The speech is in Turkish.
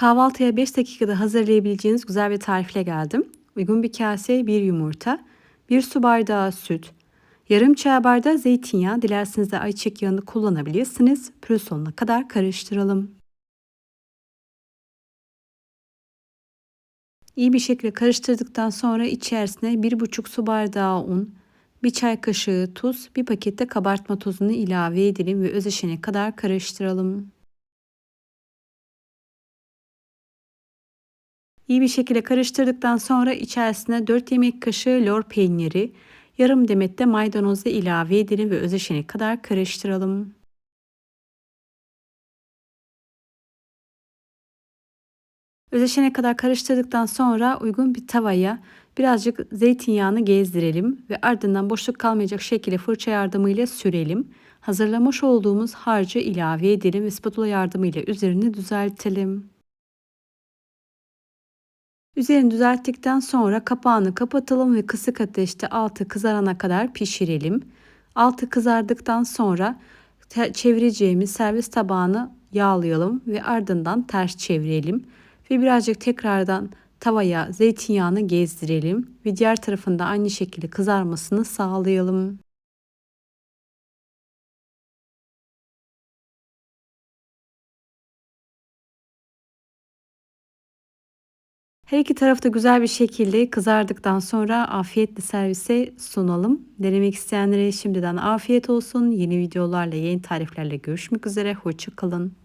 Kahvaltıya 5 dakikada hazırlayabileceğiniz güzel bir tarifle geldim. Uygun bir kase, bir yumurta, bir su bardağı süt, yarım çay bardağı zeytinyağı, dilerseniz de ayçiçek yağını kullanabilirsiniz. Pürü sonuna kadar karıştıralım. İyi bir şekilde karıştırdıktan sonra içerisine 1,5 su bardağı un, bir çay kaşığı tuz, bir pakette kabartma tozunu ilave edelim ve özleşene kadar karıştıralım. İyi bir şekilde karıştırdıktan sonra içerisine 4 yemek kaşığı lor peyniri, yarım demet de maydanozu ilave edelim ve özleşene kadar karıştıralım. Özleşene kadar karıştırdıktan sonra uygun bir tavaya birazcık zeytinyağını gezdirelim ve ardından boşluk kalmayacak şekilde fırça yardımıyla sürelim. Hazırlamış olduğumuz harcı ilave edelim ve spatula yardımıyla üzerini düzeltelim. Üzerini düzelttikten sonra kapağını kapatalım ve kısık ateşte altı kızarana kadar pişirelim. Altı kızardıktan sonra çevireceğimiz servis tabağını yağlayalım ve ardından ters çevirelim ve birazcık tekrardan tavaya zeytinyağını gezdirelim ve diğer tarafında aynı şekilde kızarmasını sağlayalım. Her iki tarafta güzel bir şekilde kızardıktan sonra afiyetle servise sunalım. Denemek isteyenlere şimdiden afiyet olsun. Yeni videolarla, yeni tariflerle görüşmek üzere. Hoşçakalın.